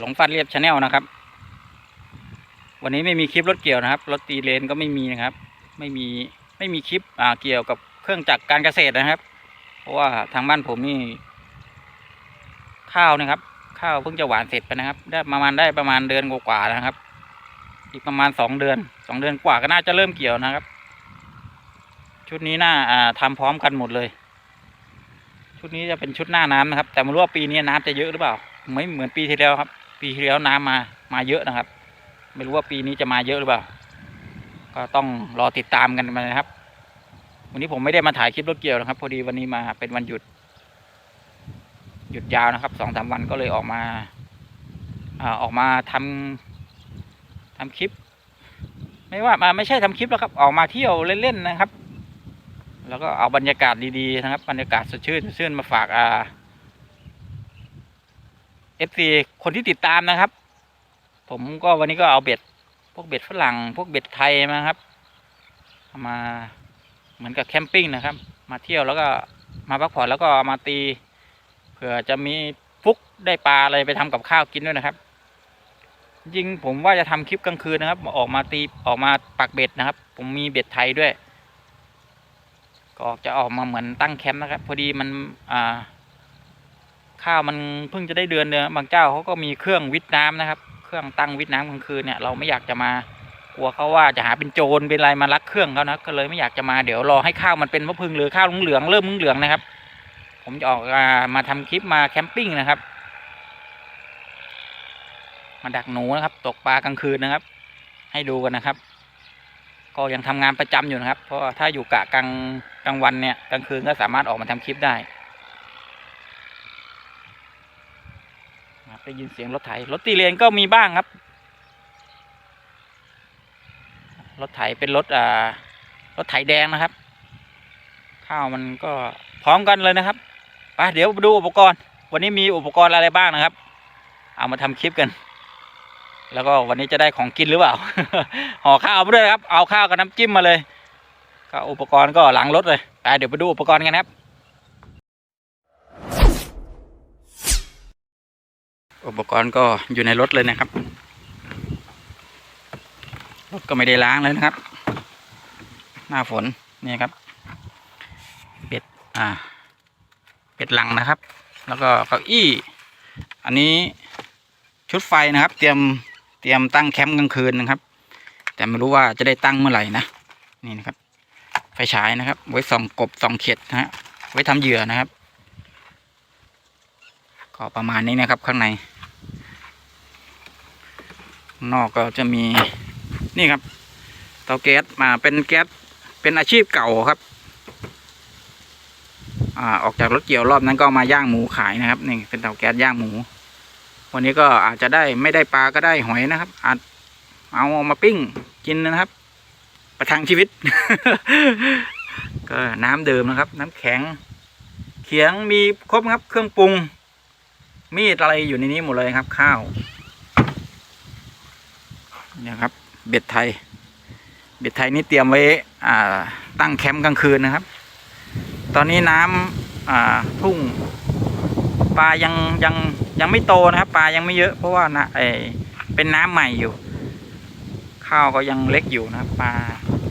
หลงฟันเรียบชาแนลนะครับ วันนี้ไม่มีคลิปรถเกี่ยวนะครับรถตีเลนก็ไม่มีนะครับ ไม่มีไม่มีคลิปอ่าเกี่ยวกับเครื่องจักรการเกษตรนะครับ เพราะว่าทางบ้านผมนี่ ข้าวนะครับ ข้าวเพิ่งจะหวานเสร็จไปนะครับ ได้ประมาณได้ประมาณเดือนกว่าๆนะครับ อีกประมาณสองเดือนสองเดือนกว่าก็น่าจะเริ่มเกี่ยวนะครับ ชุดนี้น่าอ่าทำพร้อมกันหมดเลยชุดนี้จะเป็นชุดหน้าน้ำนะครับ แต่ไม่รู้ว่าปีนี้น้ำจะเยอะหรือเปล่า ไม่เหมือนปีที่แล้วครับ ปีที่แล้วน้ำมามาเยอะนะครับ ไม่รู้ว่าปีนี้จะมาเยอะหรือเปล่า ก็ต้องรอติดตามกันมานะครับ วันนี้ผมไม่ได้มาถ่ายคลิปรถเกี่ยวนะครับ พอดีวันนี้มาเป็นวันหยุด หยุดยาวนะครับสองสามวันก็เลยออกมาอ่าออกมาทำทำคลิป ไม่ว่ามาไม่ใช่ทำคลิปแล้วครับ ออกมาเที่ยวเล่นๆนะครับ แล้วก็เอาบรรยากาศดีๆนะครับ บรรยากาศสดชื่นสดชื่นมาฝากอ่า เอฟซีคนที่ติดตามนะครับ ผมก็วันนี้ก็เอาเบ็ด พวกเบ็ดฝรั่ง พวกเบ็ดไทยมาครับ มาเหมือนกับแคมปิ้งนะครับ มาเที่ยวแล้วก็มาพักผ่อนแล้วก็มาตีเผื่อจะมีฟุกได้ปลาอะไรไปทำกับข้าวกินด้วยนะครับ จริงผมว่าจะทำคลิปกลางคืนนะครับ ออกมาตีออกมาปักเบ็ดนะครับ ผมมีเบ็ดไทยด้วย ก็จะออกมาเหมือนตั้งแคมป์นะครับ พอดีมันอ่า ข้าวมันเพิ่งจะได้เดือนเดียวบางเจ้าเขาก็มีเครื่องวิทน้ำนะครับ เครื่องตั้งวิทน้ำกลางคืนเนี่ยเราไม่อยากจะมากลัวเขาว่าจะหาเป็นโจรเป็นอะไรมาลักเครื่องเขานะก็เลยไม่อยากจะมาเดี๋ยวรอให้ข้าวมันเป็นมะพึงหรือข้าวเหลืองเริ่มเหลืองนะครับ ผมจะออกมามาทำคลิปมาแคมปิ้งนะครับ มาดักหนูนะครับ ตกปลากลางคืนนะครับ ให้ดูกันนะครับ ก็ยังทำงานประจำอยู่นะครับ เพราะถ้าอยู่กะกลางกลางวันเนี่ยกลางคืนก็สามารถออกมาทำคลิปได้ครับ ได้ยินเสียงรถไถรถตีเลนก็มีบ้างครับ รถไถเป็นรถอ่ารถไถแดงนะครับ ข้าวมันก็พร้อมกันเลยนะครับไปเดี๋ยวดูอุปกรณ์ วันนี้มีอุปกรณ์อะไรบ้างนะครับ เอามาทำคลิปกัน แล้วก็วันนี้จะได้ของกินหรือเปล่าห่อข้าวมาด้วยครับ เอาข้าวกับน้ำจิ้มมาเลยก็อุปกรณ์ก็หลังรถเลยไปเดี๋ยวไปดูอุปกรณ์กันครับ อุปกรณ์ก็อยู่ในรถเลยนะครับ รถก็ไม่ได้ล้างเลยนะครับ หน้าฝนนี่ครับ เป็ดอ่า เป็ดหลังนะครับ แล้วก็เก้าอี้ อันนี้ชุดไฟนะครับ เตรียมเตรียมตั้งแคมป์กลางคืนนะครับ แต่ไม่รู้ว่าจะได้ตั้งเมื่อไหร่นะนี่นะครับ ไฟฉายนะครับ ไว้ส่องกบส่องเข็ดนะฮะไว้ทำเหยื่อนะครับ ก็ประมาณนี้นะครับข้างใน นอกก็จะมีนี่ครับ เตาแก๊สมาเป็นแก๊สเป็นอาชีพเก่าครับอ่าออกจากรถเกี่ยวรอบนั้นก็มาย่างหมูขายนะครับนี่เป็นเตาแก๊สย่างหมู วันนี้ก็อาจจะได้ไม่ได้ปลาก็ได้หอยนะครับ อาจเอามาปิ้งกินนะครับ ประทังชีวิต ก็น้ำเดิมนะครับ น้ำแข็งเขียงมีครบครับเครื่องปรุง มีดอะไรอยู่ในนี้หมดเลยครับ ข้าวเนี่ยครับ เบ็ดไทย เบ็ดไทยนี่เตรียมไว้อ่า ตั้งแคมป์กลางคืนนะครับ ตอนนี้น้ำอ่าทุ่งปลายังยังยังไม่โตนะครับ ปลายังไม่เยอะเพราะว่านะเอเป็นน้ำใหม่อยู่ ข้าวก็ยังเล็กอยู่นะปลา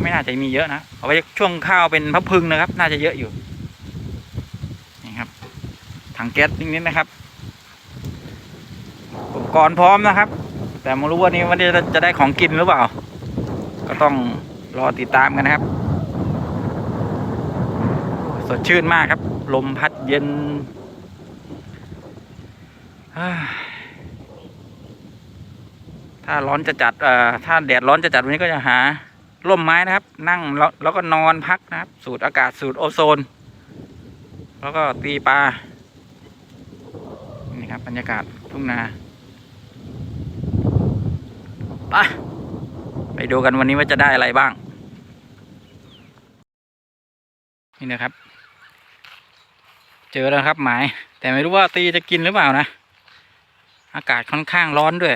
ไม่น่าจะมีเยอะนะเอาไว้ช่วงข้าวเป็นพะพึงนะครับ น่าจะเยอะอยู่นี่ครับถังแก๊สนิดๆนะครับ อุปกรณ์พร้อมนะครับ แต่ไม่รู้วันนี้วันนี้จะได้ของกินหรือเปล่า ก็ต้องรอติดตามกันนะครับ สดชื่นมากครับ ลมพัดเย็นถ้าร้อนจะจัดเอ่อถ้าแดดร้อนจะจัดวันนี้ก็จะหาร่มไม้นะครับ นั่งแล้วแล้วก็นอนพักนะครับ สูดอากาศสูดโอโซน แล้วก็ตีปลานี่ครับบรรยากาศทุ่งนา ไปไปดูกันวันนี้ว่าจะได้อะไรบ้าง นี่นะครับ เจอแล้วครับหมาย แต่ไม่รู้ว่าตีจะกินหรือเปล่านะ อากาศค่อนข้างร้อนด้วย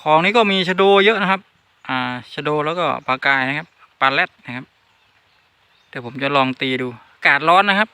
ของนี้ก็มีชะโดเยอะนะครับ อ่าชะโดแล้วก็ปลากายนะครับปลาแรดนะครับเดี๋ยวผมจะลองตีดู อากาศร้อนนะครับ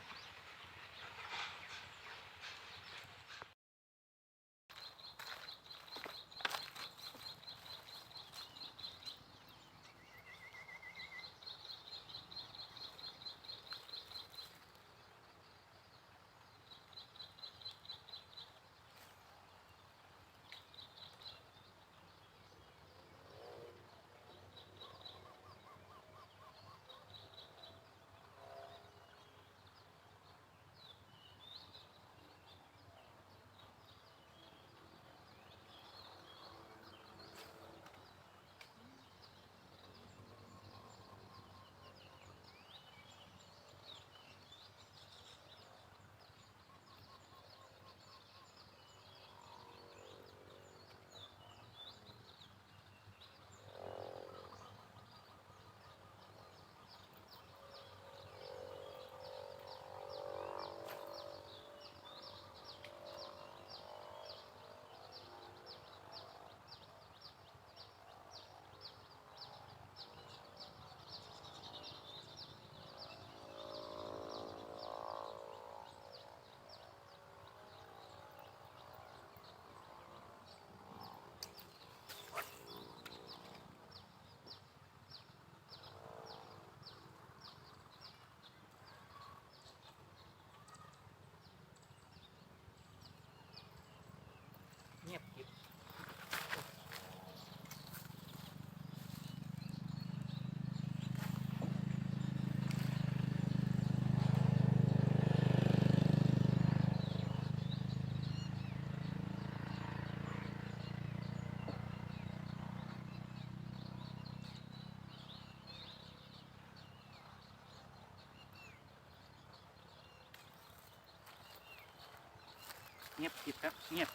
เงียบกิบครับเงียบ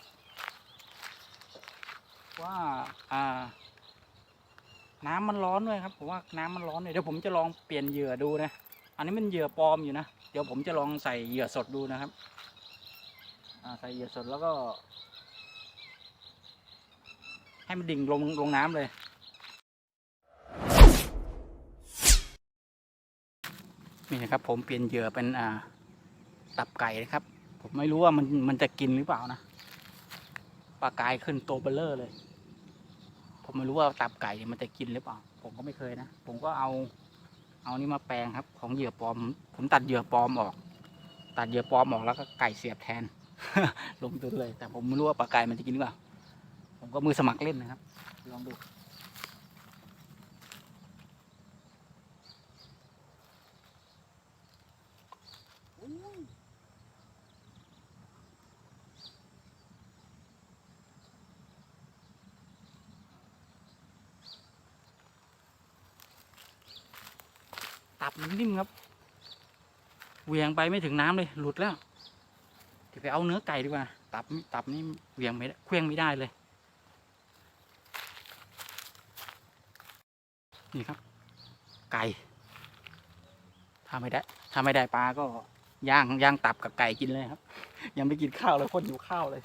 ว่าอ่า น้ำมันร้อนด้วยครับผมว่าน้ำมันร้อนเลยเดี๋ยวผมจะลองเปลี่ยนเหยื่อดูนะ อันนี้มันเหยื่อปลอมอยู่นะเดี๋ยวผมจะลองใส่เหยื่อสดดูนะครับใส่เหยื่อสดแล้วก็ ให้มันดิ่งลงลงน้ำเลยนี่นะครับผมเปลี่ยนเหยื่อเป็นอ่าตับไก่นะครับ ผมไม่รู้ว่ามันมันจะกินหรือเปล่านะปลากายขึ้นโตเบลเลอร์เลย ผมไม่รู้ว่าตับไก่มันจะกินหรือเปล่า ผมก็ไม่เคยนะ ผมก็เอา เอานี่มาแปลงครับ ของเหยื่อปลอม ผมตัดเหยื่อปลอมออก ตัดเหยื่อปลอมออกแล้วก็ไก่เสียบแทน ลงตัวเลย แต่ผมไม่รู้ว่าปลากายมันจะกินหรือเปล่า ผมก็มือสมัครเล่นนะครับ ลองดู นิ่มครับเหวียงไปไม่ถึงน้ำเลย หลุดแล้วเดี๋ยวไปเอาเนื้อไก่ดีกว่า ตับตับนี่เหวียงไม่ได้เคลื่องไม่ได้เลย นี่ครับ ไก่ถ้าไม่ได้ถ้าไม่ได้ปลาก็ย่างย่างตับกับไก่กินเลยครับ ยังไม่กินข้าวเลยคนอยู่ข้าวเลย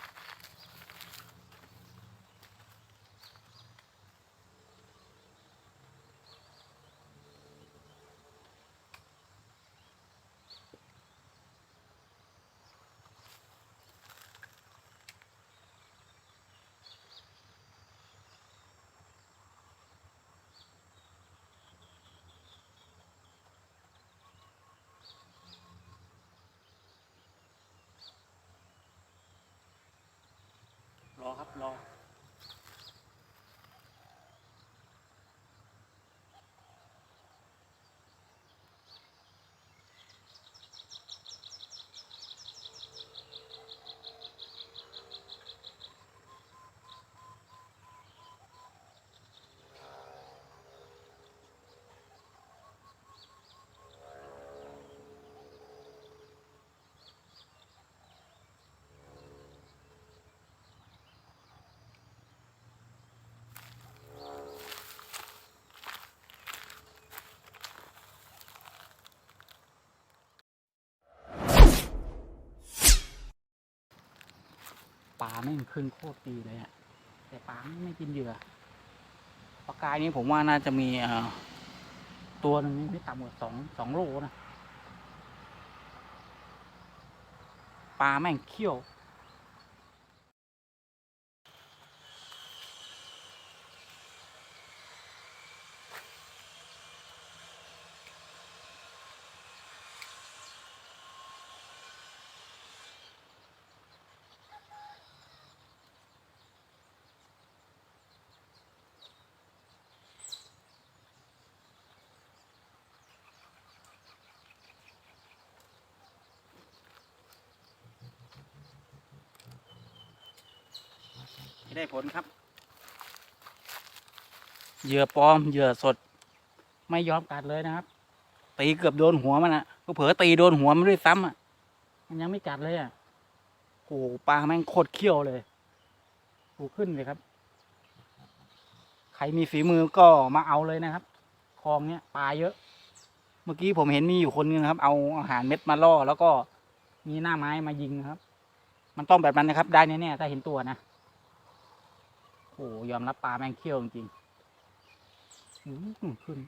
รอ ลาไม่งขึ้นโคตรดีเลยอะแต่ปลาไม่กินเหยื่อปลากายนี้ผมว่าน่าจะมีตัวหนึ่งไม่ต่ำกว่าสองสองโลนะปลาแม่งเขี้ยว ได้ผลครับเหยื่อปลอมเหยื่อสด ไม่ยอมกัดเลยนะครับตีเกือบโดนหัวมันอะก็เผลอตีโดนหัวมันด้วยซ้ำอะ มันยังไม่กัดเลยอะโอ้โหปลาแม่งโคตรเขี้ยวเลยโูขึ้นเลยครับ ใครมีฝีมือก็มาเอาเลยนะครับคลองเนี้ยปลาเยอะ เมื่อกี้ผมเห็นมีอยู่คนนึงนะครับ เอาอาหารเม็ดมาล่อ แล้วก็มีหน้าไม้มายิงนะครับ มันต้องแบบนั้นนะครับ ได้แน่ๆถ้าเห็นตัวนะ โอ้ยอมรับปลาแม่งเขี้ยวจริงๆอื้อหือขึ้น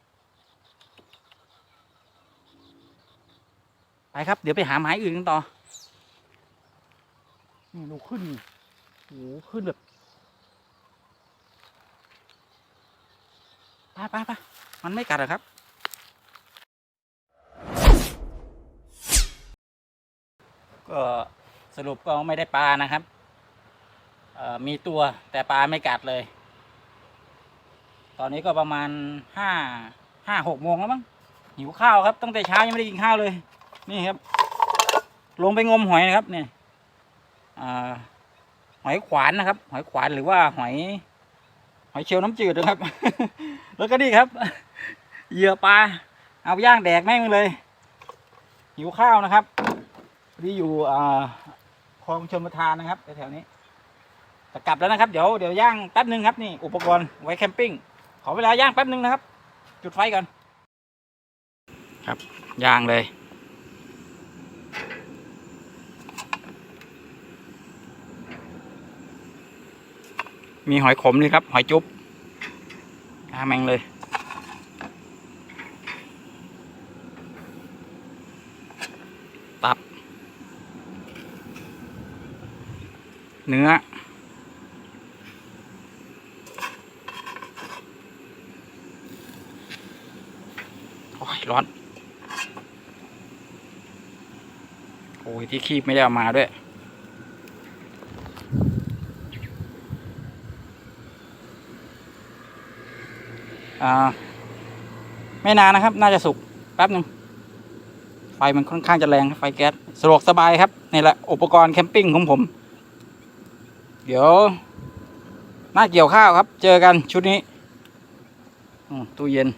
ไปครับ เดี๋ยวไปหาไม้อื่นกันต่อนี่ดูขึ้นนี่โอ้โหขึ้นแบบไปไปไปมันไม่กัดหรอครับ ก็สรุปก็ไม่ได้ปลานะครับเอ่อ มีตัวแต่ปลาไม่กัดเลย ตอนนี้ก็ประมาณห้าห้าหกโมงแล้วมั้งหิวข้าวครับตั้งแต่เช้ายังไม่ได้กินข้าวเลย นี่ครับ ลงไปงมหอยนะครับเนี่ยอหอยขวานนะครับ หอยขวานหรือว่าหอย หอยเชลน้ำจืดนะครับ แล้วก็นี่ครับเหยื่อปลาเอาย่างแดกแม่งเลย หิวข้าวนะครับพอดีอยู่อคลองชลประทานนะครับแถวๆนี้ จะกลับแล้วนะครับ เดี๋ยวเดี๋ยวย่างแป๊บนึงครับนี่อุปกรณ์ไว้แคมปิ้งขอเวลาย่างแป๊บนึงนะครับ จุดไฟก่อนครับย่างเลยมีหอยขมนี่ครับ หอยจุ๊บย่าแมงเลย ตับ เนื้อ โอ้ย ร้อน โอ้ย ที่คีบไม่ได้เอามาด้วยอ่าไม่นานนะครับ น่าจะสุกแป๊บหนึ่งไฟมันค่อนข้างจะแรงไฟแก๊สสะดวกสบายครับนี่แหละอุปกรณ์แคมปิ้งของผม เดี๋ยวหน้าเกี่ยวข้าวครับ เจอกันชุดนี้ตู้เย็น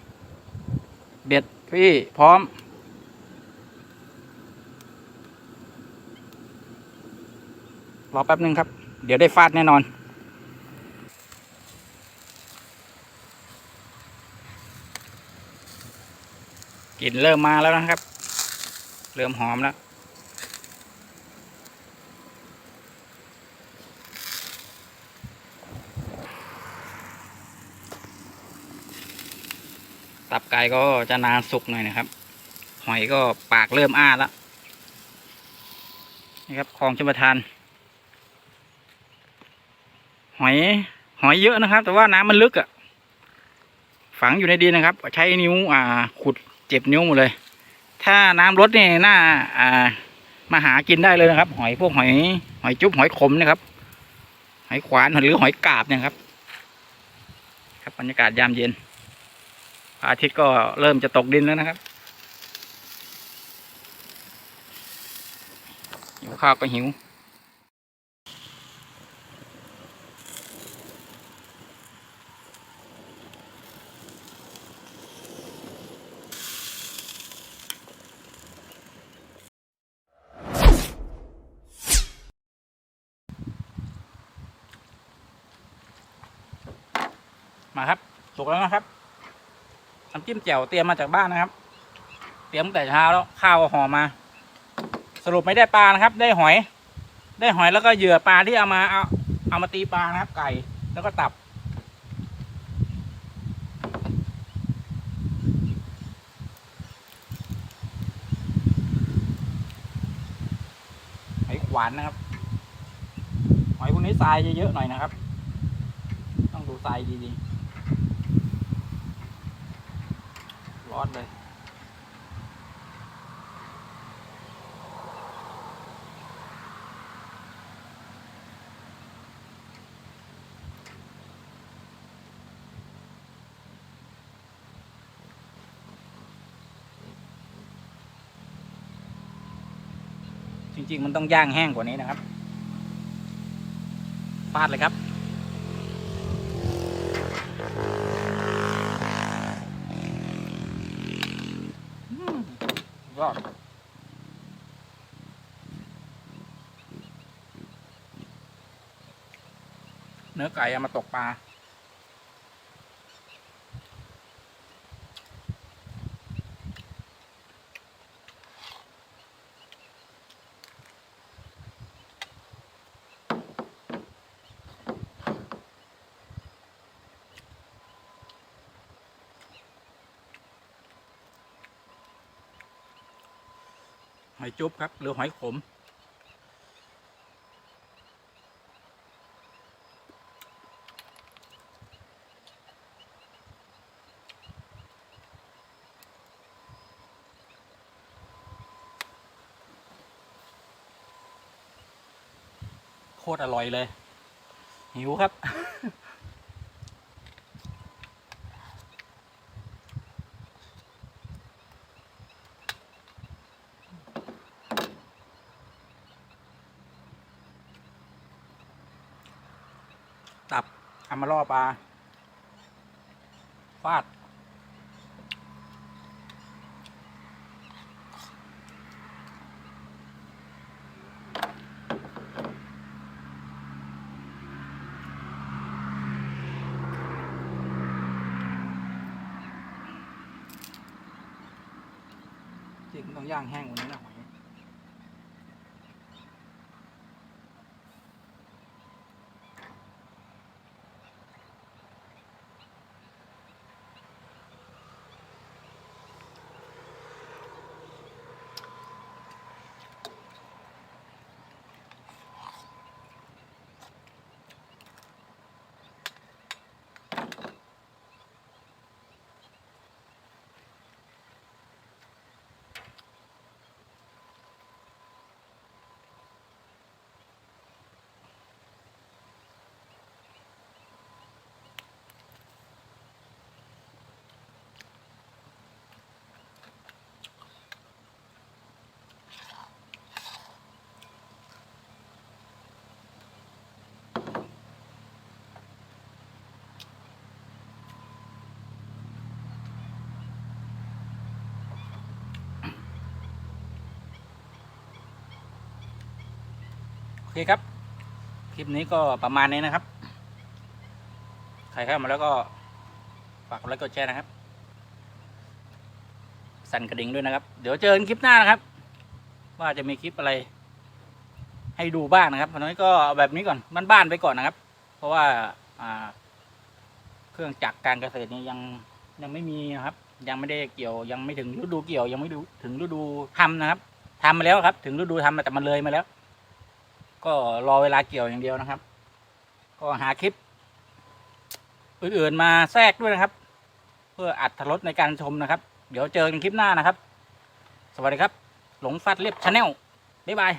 เบ็ดพี่พร้อม อแป๊บนึงครับ เดี๋ยวได้ฟาดแน่นอนกลิ่นเริ่มมาแล้วนะครับ เริ่มหอมแล้ว ตับไก่ก็จะนานสุกหน่อยนะครับ หอยก็ปากเริ่มอ้าแล้วนี่ครับคลองชมประทาน หอยหอยเยอะนะครับ แต่ว่าน้ำมันลึกอะ่ะ ฝังอยู่ในดินนะครับ ใช้นิ้วอ่า ขุดเจ็บนิ้วหมดเลย ถ้าน้ำลดเนี่ยน่าอ่า มาหากินได้เลยนะครับ หอยพวกหอยหอยจุ๊บหอยขมนะครับ หอยขวานหรือหอยกาบเนี่ยครับ ครับบรรยากาศยามเย็นอาทิตย์ก็เริ่มจะตกดินแล้วนะครับหิวข้าวก็หิว มาครับ สุก แล้วนะครับน้ำจิ้มแจ่วเตรียมมาจากบ้านนะครับ เตรียมตั้งแต่เช้าแล้วข้าวก็ห่อมา สรุปไม่ได้ปลานะครับ ได้หอย ได้หอยแล้วก็เหยื่อปลาที่เอามาเอาเอามาตีปลานะครับ ไก่แล้วก็ตับ หอยขวานนะครับ หอยพวกนี้ทรายเยอะๆหน่อยนะครับ ต้องดูทรายดีๆ ร้อนเลยจริงๆ มันต้องย่างแห้งกว่านี้นะครับฟาดเลยครับ ยอดเนื้อไก่เอามาตกปลา อยจุ๊บครับ หรือหอยขม โคตรอร่อยเลย หิวครับตับเอา มาล่อปลาฟาด อ ริงๆมันต้องย่างแห้งกว่านี้นะหอยโอ เคครับ คลิปนี้ก็ประมาณนี้นะครับ ใครเข้ามาแล้วก็ฝากกดไลค์กดแชร์นะครับ สั่นกระดิ่งด้วยนะครับ เดี๋ยวเจอกันคลิปหน้านะครับ ว่าจะมีคลิปอะไร ให้ดูบ้างนะครับตอนนี้ก็เอาแบบนี้ก่อนบ้านๆไปก่อนนะครับ เพราะว่าเครื่องจักรการเกษตรนี่ยังยังไม่มีนะครับ ยังไม่ได้เกี่ยวยังไม่ถึงฤดูเกี่ยวยังไม่ถึงฤดูทำนะครับทำมาแล้วครับ ถึงฤดูทำแต่มันเลยมาแล้ว ก็รอเวลาเกี่ยวอย่างเดียวนะครับ ก็หาคลิป อื่นๆมาแทรกด้วยนะครับ เพื่ออัดทรสในการชมนะครับ เดี๋ยวเจอกันคลิปหน้านะครับ สวัสดีครับ หลงฟัดเรียบชาแนลบ๊ายบาย